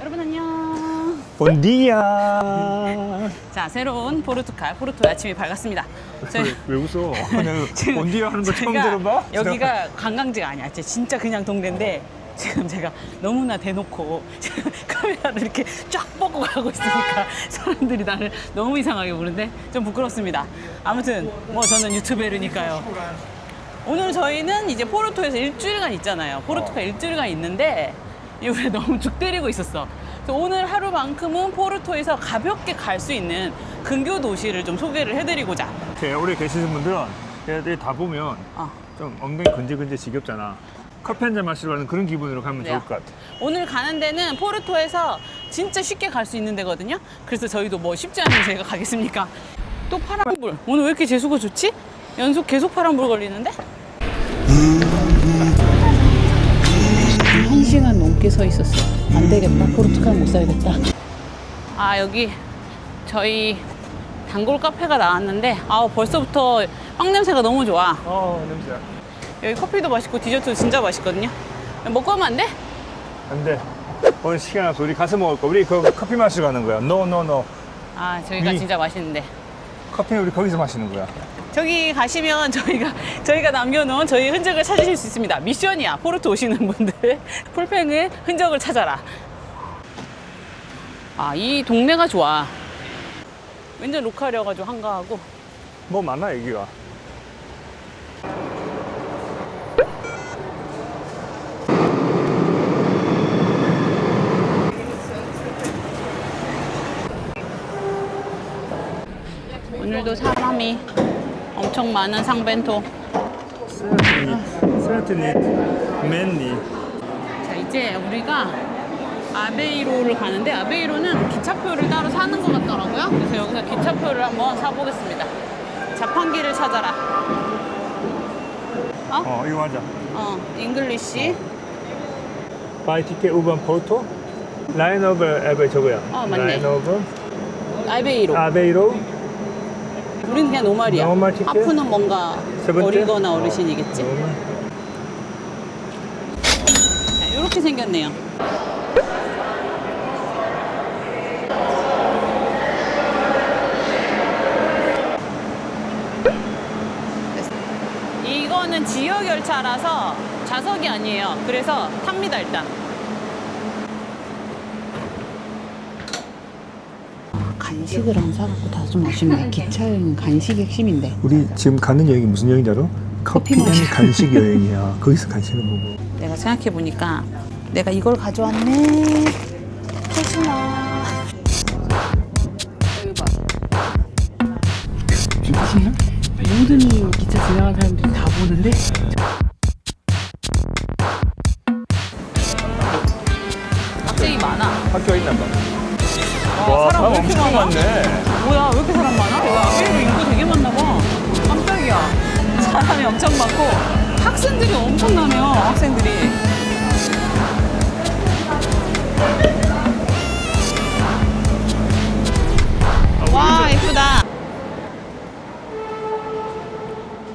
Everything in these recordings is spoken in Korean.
여러분 안녕. 본디야. 자 새로운 포르투갈 포르투의 아침이 밝았습니다. 저희 왜 웃어? 지금 본디야 하는 거 처음 제가 들어봐? 여기가 관광지가 아니야. 진짜- 진짜 그냥 동네인데 지금 제가 너무나 대놓고 지금 카메라를 이렇게 쫙 뻗고 가고 있으니까 사람들이 나를 너무 이상하게 보는데 좀 부끄럽습니다. 아무튼 뭐 저는 유튜베르니까요. 오늘 저희는 이제 포르토에서 일주일간 있잖아요. 포르투갈 일주일간 있는데 이번에 너무 죽 때리고 있었어. 그래서 오늘 하루만큼은 포르토에서 가볍게 갈 수 있는 근교 도시를 좀 소개를 해드리고자. 이렇게 오래 계시는 분들은 얘들 다 보면 어. 좀 엉덩이 근질근질 지겹잖아. 커피 한 잔 마시러 가는 그런 기분으로 가면 그래요. 좋을 것 같아. 오늘 가는 데는 포르토에서 진짜 쉽게 갈 수 있는 데거든요. 그래서 저희도 뭐 쉽지 않은 저희가 가겠습니까? 또 파란불. 오늘 왜 이렇게 재수가 좋지? 연속 계속 파란불 걸리는데? 넘게 서 있었어. 안 되겠다. 포르투갈 못 살겠다. 아 여기 저희 단골 카페가 나왔는데 아 벌써부터 빵 냄새가 너무 좋아. 어, 냄새야. 여기 커피도 맛있고 디저트도 진짜 맛있거든요. 먹고 하면 안 돼? 안 돼. 오늘 시간 없어. 우리 가서 먹을 거. 우리 그 커피 마시러 가는 거야. 노, 노, 노. 아 저희가 위. 진짜 맛있는데. 커피는 우리 거기서 마시는 거야. 저기 가시면 저희가 저희가 남겨놓은 저희 흔적을 찾으실 수 있습니다. 미션이야. 포르투 오시는 분들 풀팽의 흔적을 찾아라. 아 이 동네가 좋아. 완전 로컬이어가지고 한가하고. 뭐 많아, 여기가. 오늘도 사람이 엄청 많은 상벤토. 세라트닛, 맨니. 자 이제 우리가 아베이로를 가는데 아베이로는 기차표를 따로 사는 것 같더라고요. 그래서 여기서 기차표를 한번 사보겠습니다. 자판기를 찾아라. 어? 어, 이거 하자. 어, 잉글리시. 바이 티켓 우번 포토? 라인 오브 에베 저거야. 어, 맞네. 라인 오브 아베이로. 아베이로. 우리는 그냥 노말이야. 노말 티켓? 하프는 뭔가 세 번째? 어리거나 어르신이겠지. 노멀. 자, 이렇게 생겼네요. 이거는 지역 열차라서 좌석이 아니에요. 그래서 탑니다 일단. 간식을 안 사갖고 다좀 아쉽네. 기차 여행은 간식이 핵심인데. 우리 지금 가는 여행이 무슨 여행인지 알아? 커피 커피 앤 마시러. 간식 여행이야. 거기서 간식을 먹어. 내가 생각해 보니까 내가 이걸 가져왔네. 여기 봐. 진짜? 모든 기차 지나가는 사람들이 다 보는데. 학생이 많아. 학교에 있나 봐. 많아? 많네. 뭐야, 왜 이렇게 사람 많아? 와, 아베이로 인구 되게 많나 봐. 깜짝이야. 사람이 엄청 많고 학생들이 엄청나네요. 학생들이. 와, 예쁘다.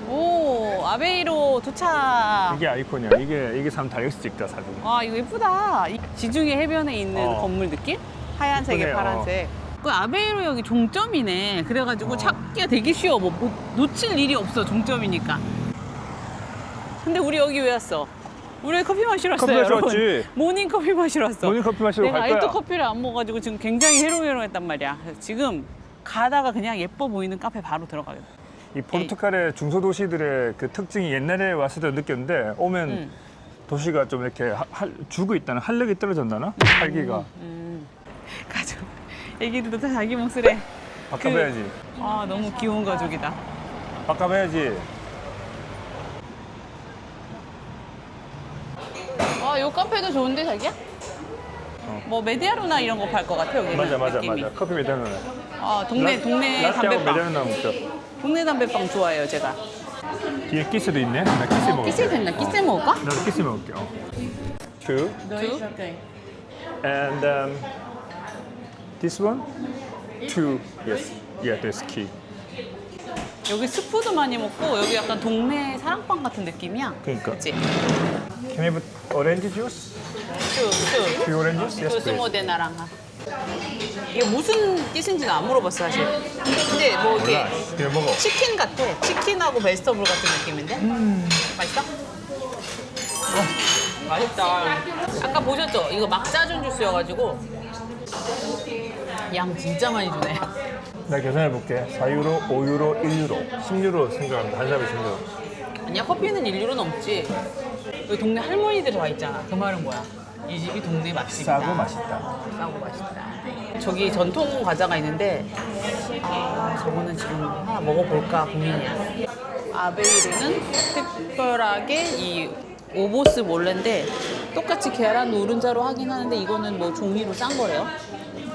오, 아베이로 도착. 이게 아이콘이야. 이게 이게 사람 다이어트 찍다 사진. 와 이거 예쁘다. 이 지중해 해변에 있는 어. 건물 느낌? 하얀색에 예쁘네요. 파란색. 그 아베이로 여기 종점이네. 그래가지고 어. 찾기가 되게 쉬워. 뭐, 뭐 놓칠 일이 없어 종점이니까. 근데 우리 여기 왜 왔어? 우리 커피 마시러 왔어요, 커피 마시러 여러분. 왔지. 모닝 커피 마시러 왔어. 모닝 커피 마시러 내가 갈 아직도 거야. 커피를 안 먹어가지고 지금 굉장히 해롱해롱했단 말이야. 그래서 지금 가다가 그냥 예뻐 보이는 카페 바로 들어가겠다. 이 포르투갈의 중소도시들의 그 특징이 옛날에 왔을 때 느꼈는데 오면 응. 도시가 좀 이렇게 하- 할- 죽어 있다는 활력이 떨어졌나나? 활기가 음. 가족. 애기들도 다 자기 몫을 해. 바꿔봐야지. 아 너무 귀여운 가족이다. 바꿔봐야지. 아, 요 카페도 좋은데 자기야? 뭐 메디아루나 이런 거 팔 것 같아 여기는. 맞아 맞아 느낌이. 맞아. 커피 매달려. 아 동네 동네 담배빵. 매달려 먹자. 동네 담배빵 좋아해요 제가. 뒤에 키스도 있네. 나 키스 어, 먹을게. 키스 됐나? 키스 먹을까? 나도 키스 먹을게. 어. Two 두. and um, this one two. Yes. Yeah, that's key. 여기 스프도 많이 먹고 여기 약간 동네 사랑방 같은 느낌이야. 그러니까. 그치? Can I have orange juice? 슈, 슈. Two oranges? Yes, please. 조스모데 나랑아. 이게 무슨 뜻인지는 안 물어봤어 사실. 근데 뭐 이게 몰라. 그냥 먹어. 치킨 같아. 치킨하고 베스터블 같은 느낌인데? 맛있어? 어, 맛있다. 아까 보셨죠? 이거 막 짜준 주스여가지고 양 진짜 많이 주네. 나 계산해 볼게. 4유로, 5유로, 1유로. 10유로 생각합니다. 한 사람에 10유로. 아니야 커피는 1유로 넘지. 여기 동네 할머니들이 와 있잖아. 그 말은 뭐야? 이 집이 동네 맛집이다. 싸고 맛있다. 싸고 맛있다. 저기 전통 과자가 있는데 아 저거는 지금 하나 먹어볼까 고민이야. 아베이르는 특별하게 이 오보스 몰레인데 똑같이 계란 노른자로 하긴 하는데 이거는 뭐 종이로 싼 거래요.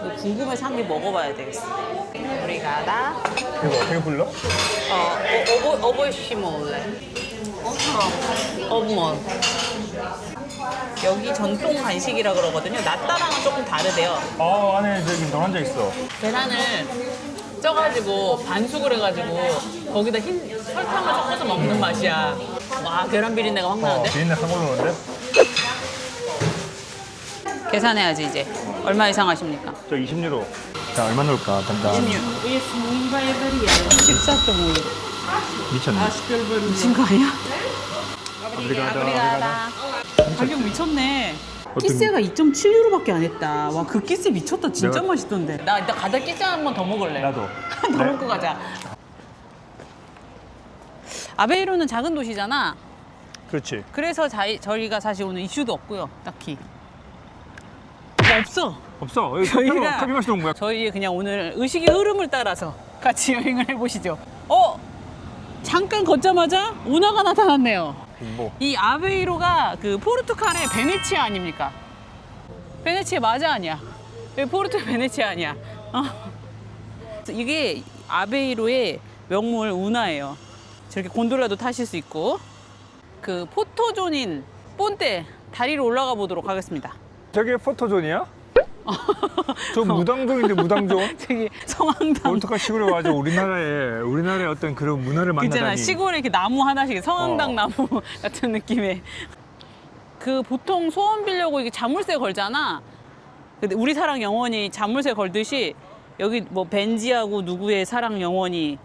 이거 궁금해서 한 개 먹어봐야 되겠어. 우리가다 이거 어떻게 불러? 어, 오보 오보시몰레. 어머. 여기 전통 간식이라 그러거든요. 나따랑은 조금 다르대요. 아, 안에 저기 노란자 있어. 계란을 쪄가지고 반숙을 해가지고 거기다 흰 설탕을 섞어서 먹는 맛이야. 와 계란 비린내가 확 어, 나는데? 비린내 확 올라오는데? 계산해야지 이제. 얼마 이상 하십니까? 저 20유로. 자, 얼마 넣을까? 담당. 14.5유로. 미쳤네. 미친 거 아니야? 아브리가다, 아브리가다. 가격 미쳤네. 키스가 2.7유로밖에 안 했다. 와, 그 키스 미쳤다. 진짜 내가- 맛있던데. 나 이따 가다 키스 한번 더 먹을래. 나도. 더 네. 먹고 가자. 아베이로는 작은 도시잖아. 그렇지. 그래서 자, 저희가 사실 오늘 이슈도 없고요. 딱히. 뭐 없어. 없어. 여기 저희가- 커피, 커피 마시러 온 거야. 저희 그냥 오늘 의식의 흐름을 따라서 같이 여행을 해보시죠. 어? 잠깐 걷자마자 운하가 나타났네요. 뭐. 이 아베이로가 그 포르투갈의 베네치아 아닙니까? 베네치아 맞아 아니야? 왜 포르투 베네치아 아니야? 어. 이게 아베이로의 명물 운하예요. 저렇게 곤돌라도 타실 수 있고 그 포토존인 본떼 다리로 올라가 보도록 하겠습니다. 저게 포토존이야? 저 무당존인데 무당존? 저기 성황당 포르투갈 시골에 와서 우리나라에 우리나라의 어떤 그런 문화를 있잖아 만나다니. 시골에 이렇게 나무 하나씩 성황당 어. 나무 같은 느낌의 그 보통 소원 빌려고 이게 자물쇠 걸잖아. 근데 우리 사랑 영원히 자물쇠 걸듯이 여기 뭐 벤지하고 누구의 사랑 영원히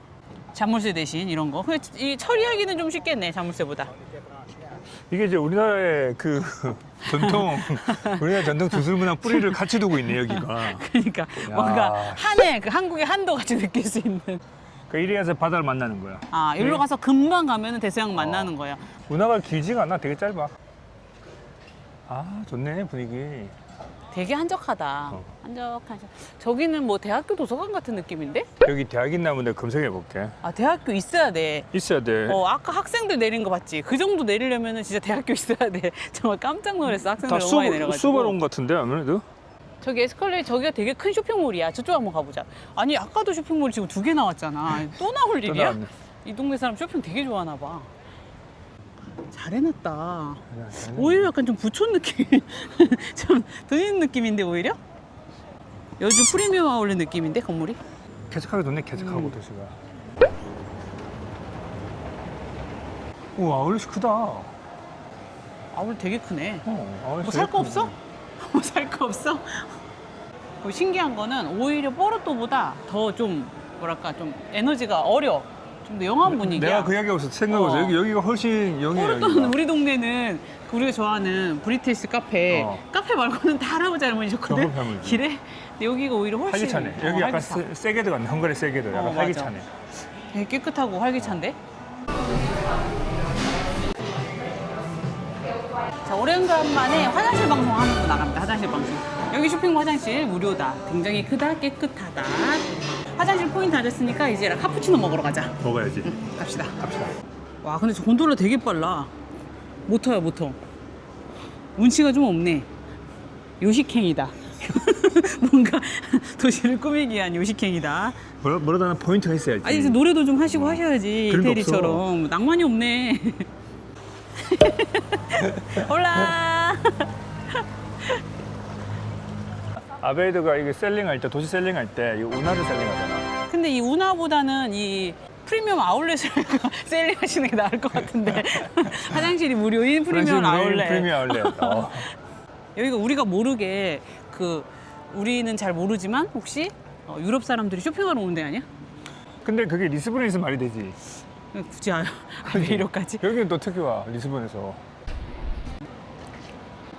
자물쇠 대신 이런 거. 그 이 처리하기는 좀 쉽겠네 자물쇠보다. 이게 이제 우리나라의 그 전통 우리나라 전통 주술 문화 뿌리를 같이 두고 있네 여기가. 그러니까 뭔가 한해 그 한국의 한도 같이 느낄 수 있는. 그 이리 가서 바다를 만나는 거야. 아 여기로 네. 가서 금방 가면은 대서양 만나는 거야. 문화가 길지가 않아. 되게 짧아. 아 좋네 분위기. 되게 한적하다. 어. 한적한. 저기는 뭐 대학교 도서관 같은 느낌인데? 여기 대학 있나 본데 검색해 볼게. 아 대학교 있어야 돼. 있어야 돼. 어 아까 학생들 내린 거 봤지? 그 정도 내리려면은 진짜 대학교 있어야 돼. 정말 깜짝 놀랐어 학생들 다 너무 많이 내려가지고. 것 같은데 아무래도. 저기 에스컬레이 저기가 되게 큰 쇼핑몰이야. 저쪽 한번 가보자. 아니 아까도 쇼핑몰 지금 두 개 나왔잖아. 또 나올 또 일이야? 나왔네. 이 동네 사람 쇼핑 되게 좋아하나 봐. 잘 해놨다. 음. 오히려 약간 좀 부촌 느낌, 좀 드는 느낌인데 오히려? 요즘 프리미엄 아울렛 느낌인데 건물이? 개척하게 좋네 개척하고 음. 도시가. 우와 아울렛이 크다. 어, 아울렛 되게 크네. 아울렛이 뭐 살 거 되게 없어? 크네. 뭐 살 거 없어? 뭐 신기한 거는 오히려 뽀르토보다 더 좀 뭐랄까 좀 에너지가 어려. 좀 더 영한 분위기야. 내가 그 이야기하고 있어 생각해보세요. 어. 여기 여기가 훨씬 영해요. 포르토는 여기가. 우리 동네는 그 우리가 좋아하는 브리티시 카페 어. 카페 말고는 다 할아버지 할머니셨거든. 길에 근데 여기가 오히려 훨씬 활기차네. 어, 여기 약간 활기차. 세, 세게 들어갔네. 헝가리 세게 들어. 약간 어, 맞아. 활기차네. 되게 깨끗하고 활기찬데 자 오랜만에 화장실 방송 하는 거 나갑니다 화장실 방송 여기 쇼핑몰 화장실 무료다 굉장히 크다 깨끗하다 화장실 포인트 앉았으니까 이제 카푸치노 먹으러 가자. 먹어야지. 갑시다. 갑시다. 와 근데 저 곤돌라 되게 빨라. 모터야 모터. 운치가 좀 없네. 요식행이다. 뭔가 도시를 꾸미기 위한 요식행이다. 뭐라 뭐라도 하나 포인트가 있어야지. 아니 이제 노래도 좀 하시고 하셔야지 그런 이태리처럼. 낭만이 없네. 올라 아베이드가 이게 셀링할 때 도시 셀링할 때 이 운하를 셀링하잖아. 근데 이 운하보다는 이 프리미엄 아울렛을 셀링하시는 게 나을 것 같은데 화장실이 무료인 프리미엄 아울렛. 프리미엄 아울렛. 어. 여기가 우리가 모르게 그 우리는 잘 모르지만 혹시 어, 유럽 사람들이 쇼핑하러 오는 데 아니야? 근데 그게 리스본에 있으면 말이 되지. 굳이 아, 왜 이렇게까지? 여기는 또 특유와 리스본에서.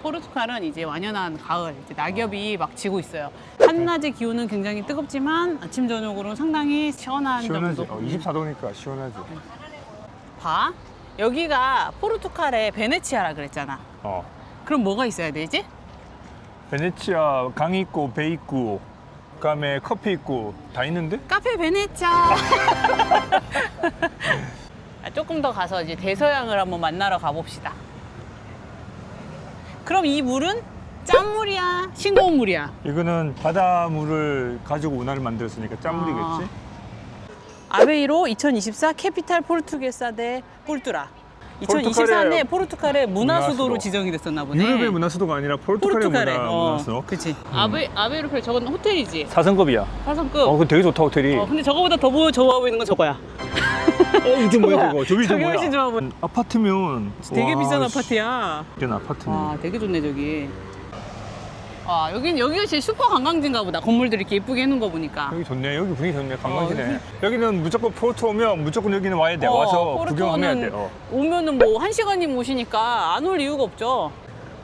포르투갈은 이제 완연한 가을, 이제 낙엽이 막 지고 있어요. 한낮의 기온은 굉장히 뜨겁지만 아침 저녁으로는 상당히 시원한 시원하지. 정도. 어, 24도니까 시원하지. 봐. 여기가 포르투갈의 베네치아라 그랬잖아. 어. 그럼 뭐가 있어야 되지? 베네치아 강 있고 배 있고 그다음에 커피 있고 다 있는데? 카페 베네치아. 아, 조금 더 가서 이제 대서양을 한번 만나러 가봅시다. 그럼 이 물은 짠물이야, 싱거운 물이야. 이거는 바닷물을 가지고 운하를 만들었으니까 짠물이겠지? 아베이로 2024 캐피탈 포르투게사 대 폴뚜라. 2024년 포르투갈의 포르투갈의 문화수도로 문화수도. 지정이 됐었나 보네. 유럽의 문화수도가 아니라 포르투갈의 포르투갈의 문화, 어, 문화수도. 그치. 아베 아베이로 펠 저건 호텔이지. 4성급이야. 8성급. 어, 그 되게 좋다 호텔이. 어, 근데 저거보다 더 좋아 보이는 건 저거야. 어, 이게 뭐야 저거? 저기 저 저게 뭐야? 훨씬 좋아 보여. 아파트면 되게 와, 비싼 씨, 아파트야. 이런 아파트네. 와, 되게 좋네 저기. 아, 여긴 여기가 제일 슈퍼 관광지인가 보다. 건물들 이렇게 예쁘게 해놓은 거 보니까. 여기 좋네. 여기 분위기 좋네. 관광지네. 어, 여기는 무조건 포르투 오면 무조건 여기는 와야 돼. 와서 구경하면 돼. 어. 오면은 뭐 한 시간이면 오시니까 안 올 이유가 없죠.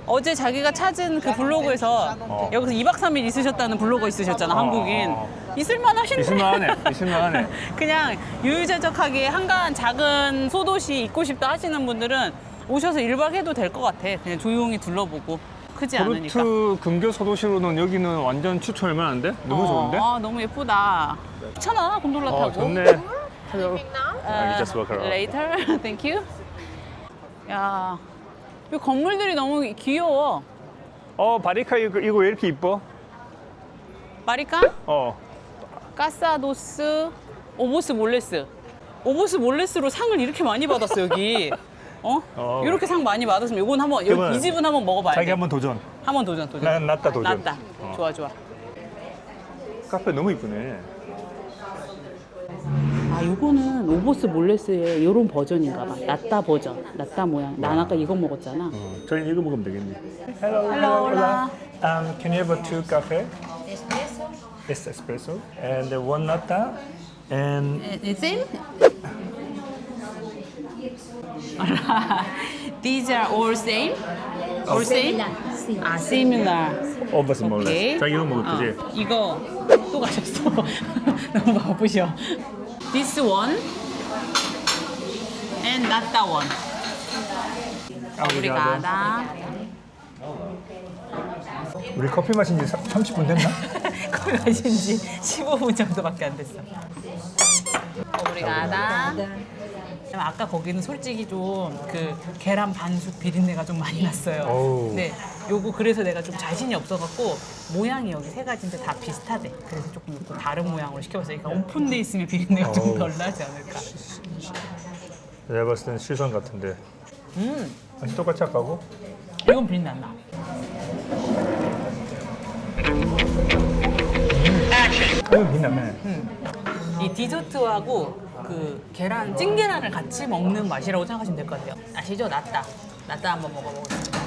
어제 자기가 찾은 그 블로그에서 어. 여기서 2박 3일 있으셨다는 블로거 있으셨잖아, 어, 한국인. 어, 있을만 하신데. 있을만하네. 있을만하네. 그냥 유유자적하게 한가한 작은 소도시 있고 싶다 하시는 분들은 오셔서 1박 해도 될 것 같아. 그냥 조용히 둘러보고. 크지 않으니까. 포르투 근교 소도시로는 여기는 완전 추천할 만한데? 너무 어, 좋은데? 아, 너무 예쁘다. 괜찮아, 곤돌라 어, 타고. 좋네. Hello. 어, I just walk around. Later, thank you. 야, 이 건물들이 너무 귀여워. 어, 바리카 이거, 이거 왜 이렇게 이뻐? 마리카, 어. 까사도스, 오보스 몰레스. 오보스 몰레스로 상을 이렇게 많이 받았어 여기. 어? 어. 이렇게 상 많이 받았으면 이건 한번 그러면 이 집은 한번 먹어봐야 자기 돼. 한번 도전. 한번 도전 도전. 난 낫다 도전. 낫다. 어. 좋아 좋아. 카페 너무 이쁘네. 아 이거는 오보스 몰레스의 이런 버전인가 봐. 낫다 버전. 낫다 모양. 난 아까 이거 먹었잖아. 어, 저희 이거 먹으면 되겠네. Hello, Hello, hola. Um, can you have a two cafe? Espresso. Yes, espresso. And one latte. And same? These are all same? All same? 아, similar. 오버스 몰래. 오케이. 자기 이거 먹을 거지? 어, 이거 또 가셨어. 너무 바쁘셔. This one and not that one. 우리 가다. 우리 커피 마신 지 30분 됐나? 거기 가신 지 15분 정도밖에 안 됐어. 우리 가다. 아까 거기는 솔직히 좀 그 계란 반숙 비린내가 좀 많이 났어요. 어우. 네, 요거 그래서 내가 좀 자신이 없어갖고 모양이 여기 세 가지인데 다 비슷하대. 그래서 조금 요거 다른 모양으로 시켜봤어요. 그러니까 오픈돼 있으면 비린내가 좀 어우. 덜 나지 않을까. 내가 봤을 땐 실선 같은데. 음, 아니 똑같이 할까고? 이건 비린내 안 나. 이거 빛나네. 이 디저트하고 그 계란 찐 계란을 같이 먹는 맛이라고 생각하시면 될 것 같아요. 아시죠? 낫다. 낫다 한번 먹어보겠습니다.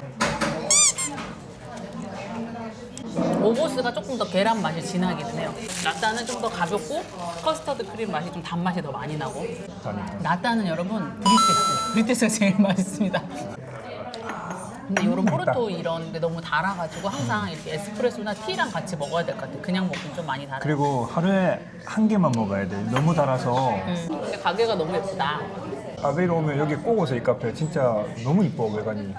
오보스가 조금 더 계란 맛이 진하기는 해요. 낫다는 좀 더 가볍고 커스터드 크림 맛이 좀 단맛이 더 많이 나고. 낫다는 여러분 브리테스. 브리테스가 제일 맛있습니다. 근데 이런 포르토 이런 게 너무 달아가지고 항상 이렇게 에스프레소나 티랑 같이 먹어야 될 것 같아요. 그냥 먹기는 좀 많이 달아요. 그리고 하루에 한 개만 먹어야 돼. 너무 달아서. 음, 근데 가게가 너무 예쁘다. 아베이로 오면 여기 꼭 오세요 이 카페. 진짜 너무 이뻐 외관이.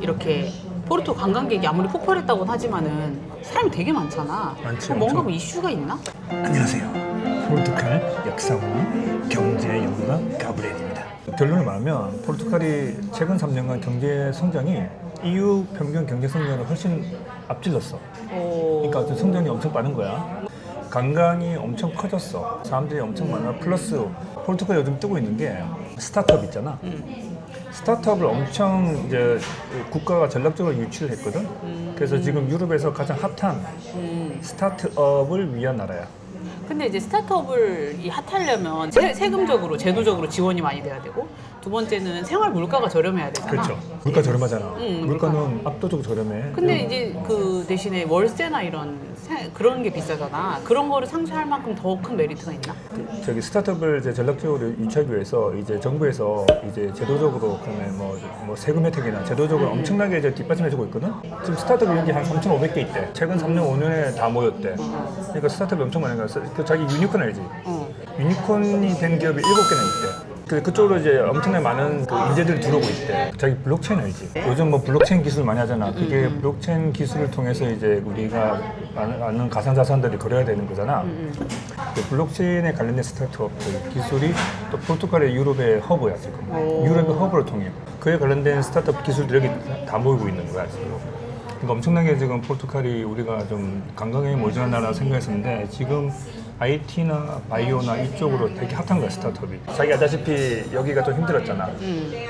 이렇게 포르투 관광객이 아무리 폭발했다고 하지만은 사람이 되게 많잖아. 많지, 그럼 뭔가 엄청. 뭐 이슈가 있나? 안녕하세요. 포르투갈 역사문화 경제 연구가 가브리엘입니다. 결론을 말하면 포르투갈이 최근 3년간 경제 성장이 EU 평균 경제 성장을 훨씬 앞질렀어. 그러니까 어떤 성장이 엄청 빠른 거야. 관광이 엄청 커졌어. 사람들이 엄청 많아. 플러스 포르투갈 요즘 뜨고 있는 게 스타트업 있잖아. 스타트업을 엄청 이제 국가가 전략적으로 유치를 했거든. 그래서 지금 유럽에서 가장 핫한 스타트업을 위한 나라야. 근데 이제 스타트업을 이 핫하려면 세, 세금적으로 제도적으로 지원이 많이 돼야 되고 두 번째는 생활 물가가 저렴해야 되잖아. 그렇죠. 물가 저렴하잖아. 응, 물가는 압도적으로 저렴해. 근데 이제 그 대신에 월세나 이런 세- 그런 게 비싸잖아. 그런 거를 상쇄할 만큼 더 큰 메리트가 있나? 저기 스타트업을 이제 전략적으로 유치하기 위해서 이제 정부에서 이제 제도적으로 그러면 뭐, 뭐 세금 혜택이나 제도적으로 음. 엄청나게 이제 뒷받침해주고 있거든. 지금 스타트업 여기 한 3,500개 있대. 최근 3년 5년에 다 모였대. 그러니까 스타트업이 엄청 많은 거야. 그 자기 유니콘 알지? 어. 유니콘이 된 기업이 7개나 있대. 그 그쪽으로 이제 엄청나게 많은 그 인재들이 들어오고 있대. 자기 블록체인 알지? 요즘 뭐 블록체인 기술 많이 하잖아. 그게 블록체인 기술을 통해서 이제 우리가 아는, 아는 가상자산들이 거래가 되는 거잖아. 그 블록체인에 관련된 스타트업들 기술이 또 포르투갈의 유럽의 허브야 지금. 유럽의 허브를 통해 그에 관련된 스타트업 기술들이 여기 다 모이고 있는 거야 지금. 그러니까 엄청나게 지금 포르투갈이 우리가 좀 관광에 모자란 나라 생각했었는데 지금 IT나 바이오나 이쪽으로 되게 핫한 거야 스타트업이. 자기 아다시피 여기가 좀 힘들었잖아.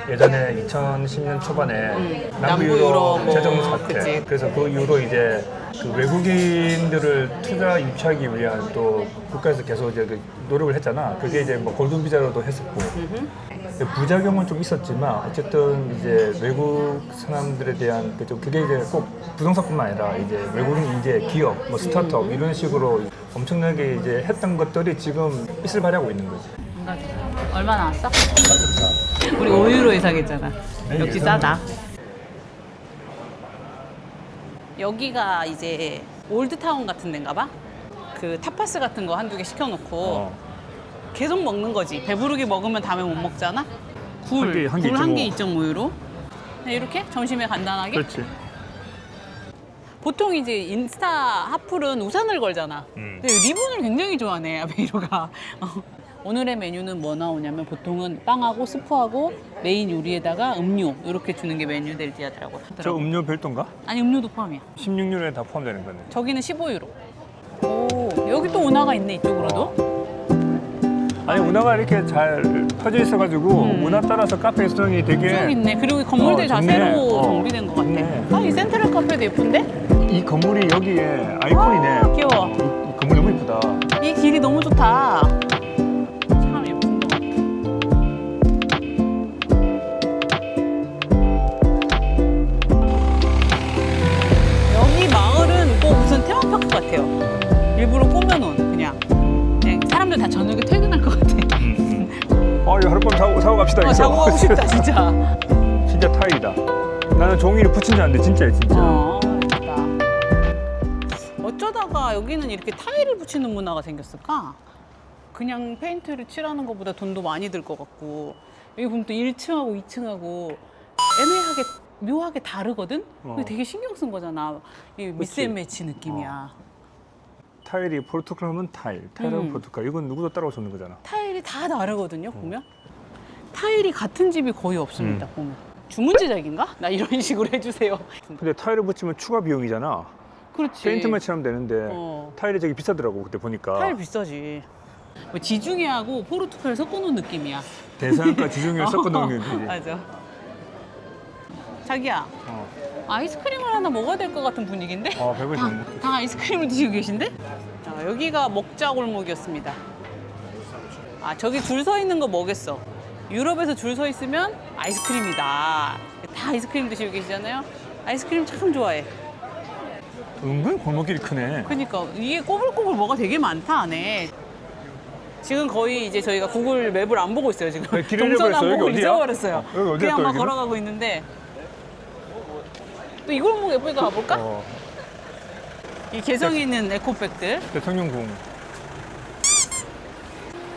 예전에 2010년 초반에 남부 남부 유럽 유럽 뭐, 재정 사태. 그치. 그래서 그 이후로 이제 그 외국인들을 투자 유치하기 위한 또 국가에서 계속 이제 그 노력을 했잖아. 그게 이제 뭐 골든 비자로도 했었고. 근데 부작용은 좀 있었지만 어쨌든 이제 외국 사람들에 대한 그좀 그게 이제 꼭 부동산뿐만 아니라 이제 외국인 인재, 기업, 뭐 스타트업 이런 식으로 엄청나게 이제 했던 것들이 지금 빛을 발하고 있는 거지. 얼마 나왔어? 우리 5유로 예상했잖아. 네, 역시. 싸다. 여기가 이제 올드타운 같은 데인가 봐? 그 타파스 같은 거 한두 개 시켜놓고 어. 계속 먹는 거지. 배부르게 먹으면 다음에 못 먹잖아? 굴, 한 개, 한개 굴 한개 2.5. 2.5유로. 이렇게 점심에 간단하게. 그렇지. 보통 이제 인스타 하플은 우산을 걸잖아. 음. 근데 리본을 굉장히 좋아하네, 아베이로가. 어. 오늘의 메뉴는 뭐 나오냐면 보통은 빵하고 스프하고 메인 요리에다가 음료 이렇게 주는 게 메뉴 될 하더라고. 저 음료 별도인가? 아니 음료도 포함이야. 16유로에 다 포함되는 거네. 저기는 15유로. 오 여기 또 운하가 있네 이쪽으로도. 아니 운하가 이렇게 잘 퍼져 있어가지고 음. 운하 따라서 카페 수정이 되게 쭉 있네. 그리고 이 건물들이 어, 다 좋네. 새로 어, 정비된 것 같아. 좋네. 아이 센트럴 카페도 예쁜데? 이 건물이 여기에 아이콘이네. 귀여워. 이, 이 건물 너무 이쁘다. 이 길이 너무 좋다. 사람들 다 저녁에 퇴근할 것 같아. 어, 이거 하룻밤 사고, 사고 갑시다. 어. 자고 가고 싶다 진짜. 진짜 타일이다. 나는 종이를 붙인 줄 알았는데 진짜야 진짜. 어. 어쩌다가 여기는 이렇게 타일을 붙이는 문화가 생겼을까? 그냥 페인트를 칠하는 것보다 돈도 많이 들 것 같고 여기 보면 또 1층하고 2층하고 애매하게 묘하게 다르거든? 어. 되게 신경 쓴 거잖아. 이 미스 앤 매치 느낌이야. 타일이 포르투갈 하면 타일, 타일하면 음. 포르투갈. 이건 누구도 따라올 수 없는 거잖아. 타일이 다 다르거든요, 보면. 타일이 같은 집이 거의 음. 없습니다, 보면. 주문 제작인가? 나 이런 식으로 해주세요. 근데 타일을 붙이면 추가 비용이잖아. 그렇지. 페인트만 칠하면 되는데 어. 타일이 되게 비싸더라고 그때 보니까. 타일 비싸지. 뭐 지중해하고 포르투갈 섞어놓은 느낌이야. 대상과 지중해를 섞어 놓은 게 맞아. 자기야, 어. 아이스크림을 하나 먹어야 될 것 같은 분위기인데? 어, 배부르지. 다, 다 아이스크림을 드시고 계신데? 자, 여기가 먹자 골목이었습니다. 아, 저기 줄 서 있는 거 뭐겠어? 유럽에서 줄 서 있으면 아이스크림이다. 다 아이스크림 드시고 계시잖아요? 아이스크림 참 좋아해. 은근 골목길이 크네. 그러니까 이게 꼬불꼬불 뭐가 되게 많다 안에. 지금 거의 이제 저희가 구글 맵을 안 보고 있어요 지금. 네, 길을 동선 안 잃어버렸어요. 여기 보고 어디야? 잊어버렸어요. 어, 여기 어디야 그냥 또 막 여기는? 걸어가고 있는데 또이 골목 예쁘니까 가볼까? 어, 이 개성 있는 에코백들. 대통령궁.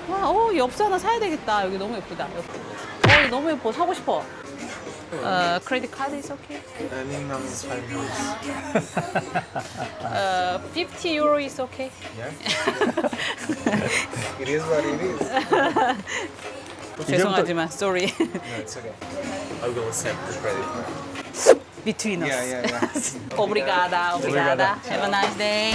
와, 어, 엽서 하나 사야 되겠다. 여기 너무 예쁘다. 엽- 어, 이거 너무 예뻐. 사고 싶어. 어, 크레딧 카드 is okay. Any number is five euros. 어, 50 euro is okay. It is what it is. 죄송하지만 sorry. No, it's okay. I will accept the credit card. Between us. Yeah, yeah, yeah. obrigada, obrigada. Have a nice day.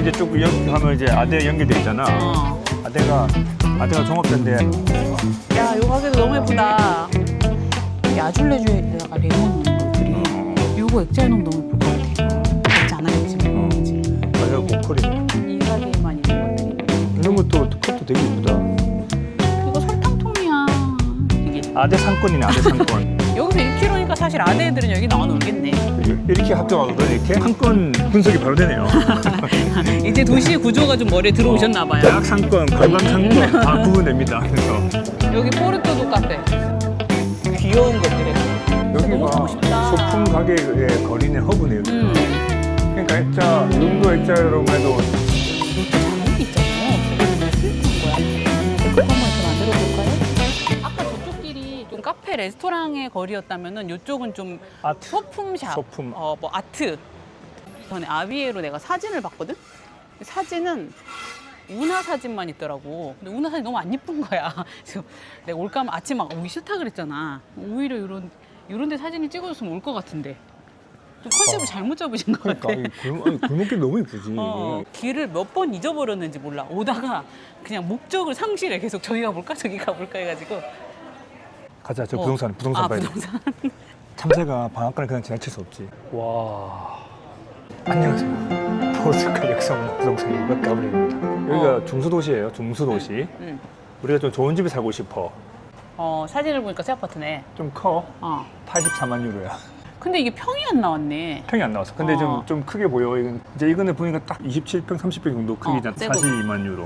이제 쭉 이렇게 하면 이제 아대 연결돼 있잖아. 어. 아대가 아대가 종합된데 야, 요 가게도 너무 예쁘다. 이 아줄레주에 다가 레몬 것들이 요거 액자이놈 너무 예쁠 것 같아. 액자 안 하겠지만. 그치? 맞아 고퀄이네. 이 가게에만 있는 것들이. 이런 것도 컵도 되게 예쁘다. 이거 설탕통이야. 이게 아대 상권이네 아대 상권. 여기서 1km니까 사실 아내 애들은 여기 나와 놀겠네. 이렇게 합격하거든 이렇게 한건 분석이 바로 되네요. 이제 도시의 구조가 좀 머리에 들어오셨나 봐요. 대학 상권, 관광 상권 다 구분됩니다. 그래서 여기 포르토도 카페. 귀여운 것들이. 너무 여기가 싶다. 소품 가게의 거리네 허브네 여기. 음. 그러니까 액자 용도 액자로 해도 장르 있잖아요. 슬픈 거야. 댓글 한번 좀 만들어 볼까요? 아까 저쪽 길이 좀 카페 레스토랑의 거리였다면은 이쪽은 좀 아트. 소품샵, 소품. 어, 뭐 아트. 전에 아비에로 내가 사진을 봤거든. 사진은 운하 사진만 있더라고. 근데 운하 사진 너무 안 예쁜 거야. 그래서 내가 올까 하면 아침 막 오기 싫다 그랬잖아. 오히려 이런 이런 데 사진을 찍어줬으면 올 것 같은데. 좀 컨셉을 잘못 잡으신 것 그러니까 같아. 이 골, 아니, 골목길 너무 이쁘지. 어, 길을 몇 번 잊어버렸는지 몰라. 오다가 그냥 목적을 상실해. 계속 저기 가볼까? 저기 가볼까? 해가지고. 가자 저 어. 부동산 부동산 아, 봐야 돼. 부동산. 참새가 방앗간을 그냥 지나칠 수 없지. 와. 안녕하세요. 포스칼 역사문화 부동산 일박 가브리입니다. 여기가 어. 중수도시예요. 중수도시. 응. 우리가 좀 좋은 집에 살고 싶어. 어, 사진을 보니까 새 아파트네. 좀 커. 어. 84만 유로야. 근데 이게 평이 안 나왔네. 평이 안 나왔어. 근데 어. 좀, 좀 크게 보여. 이건 이제 이거는 보니까 딱 27평, 30평 정도 크기잖아. 어, 새 거. 42만 유로.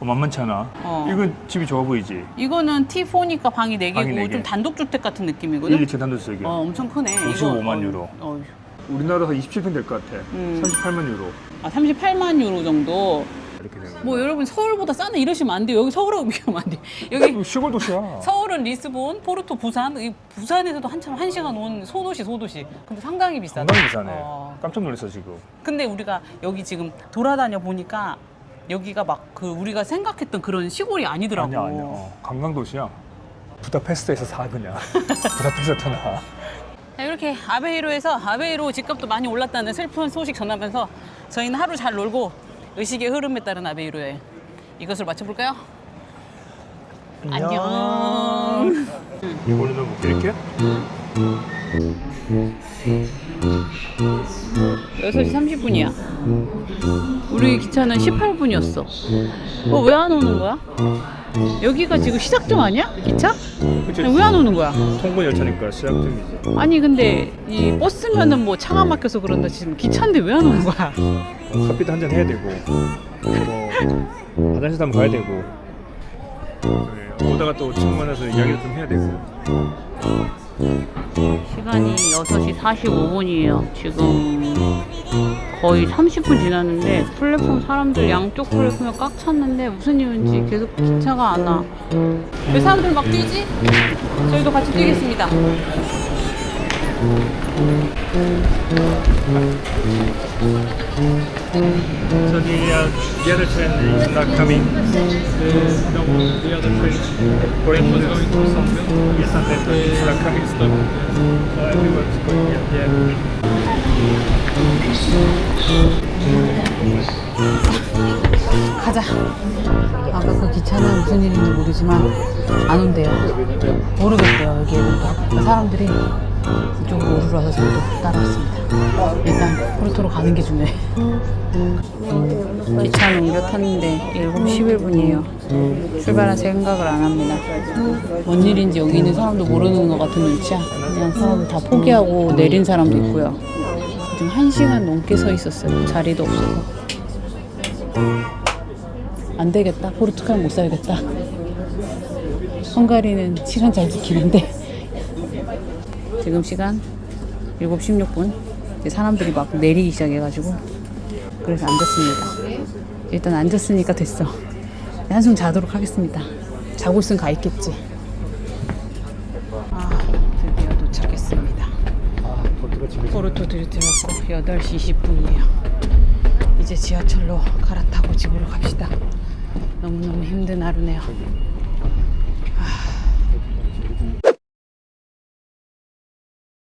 어, 만만치 않아. 어. 이건 집이 좋아 보이지. 이거는 T4니까 방이 4개고 방이 네 개. 좀 단독주택 같은 1, 느낌이거든? 2층 단독주택이야. 어, 엄청 크네. 55만 이거, 어, 유로. 어, 우리나라에서 27평 될것 같아. 음. 38만 유로. 아, 38만 유로 정도. 이렇게 되는 뭐 여러분 서울보다 싸네 이러시면 안 돼요. 여기 서울하고 비교하면 안 돼. 여기 거야. 시골 도시야. 서울은 리스본, 포르토, 부산. 이 부산에서도 한참 한 시간 온 소도시, 소도시. 근데 상당히 비싸다. 상당히 비싸네. 어. 깜짝 놀랐어 지금. 근데 우리가 여기 지금 돌아다녀 보니까 여기가 막 그 우리가 생각했던 그런 시골이 아니더라고. 아니야 아니야. 어, 관광 도시야. 부다페스트에서 사 그냥. 부다페스트 나. 자, 이렇게 아베이로에서 아베이로 집값도 많이 올랐다는 슬픈 소식 전하면서 저희는 하루 잘 놀고 의식의 흐름에 따른 아베이로 여행 이것을 마쳐볼까요? 안녕. 이걸로 넣어볼게 이렇게. 6시 30분이야. 우리 기차는 18분이었어. 어, 왜 안 오는 거야? 여기가 지금 시작점 아니야? 기차? 그치. 왜 안 오는 거야? 통근 열차니까 시작 중이지. 아니 근데 이 버스면은 뭐 차가 막혀서 그런다 지금 기차인데 왜 안 오는 거야? 커피도 한잔 해야 되고, 뭐 화장실도 한번 가야 되고. 그래. 오다가 또 친구 만나서 이야기도 좀 해야 되고. 시간이 6시 45분이에요. 지금 거의 30분 지났는데 플랫폼 사람들 양쪽 플랫폼에 꽉 찼는데 무슨 이유인지 계속 기차가 안 와. 왜 사람들 막 뛰지? 저희도 같이 뛰겠습니다. So the, uh, the other train is not coming. No, the other train going to going to Sandville. Yes, and it's not coming. So everyone's going. Yeah. 가자. 아까 그 기차는 무슨 일인지 모르지만 안 온대요. 모르겠대요 여기 애들도. 사람들이 이쪽으로 오르러서 저희도 따라왔습니다. 일단 포르토로 가는 게 중요해. 기차를 옮겨 탔는데 7시 11분이에요. 출발할 생각을 안 합니다. 뭔 일인지 여기 있는 사람도 모르는 것 같은 눈치야. 그냥 사람들 다 포기하고 내린 사람도 있고요. 지금 1시간 넘게 서 있었어요. 자리도 없어서. 안 되겠다. 포르투갈 못 살겠다. 헝가리는 시간 잘 지키는데. 지금 시간 7시 16분. 이제 사람들이 막 내리기 시작해가지고. 그래서 앉았습니다. 일단 앉았으니까 됐어. 한숨 자도록 하겠습니다. 자고 있으면 가 있겠지. 아, 드디어 도착했습니다. 포르토 들이들었고 8시 20분이에요. 이제 지하철로 갈아타고 집으로 갑시다. 너무너무 힘든 하루네요.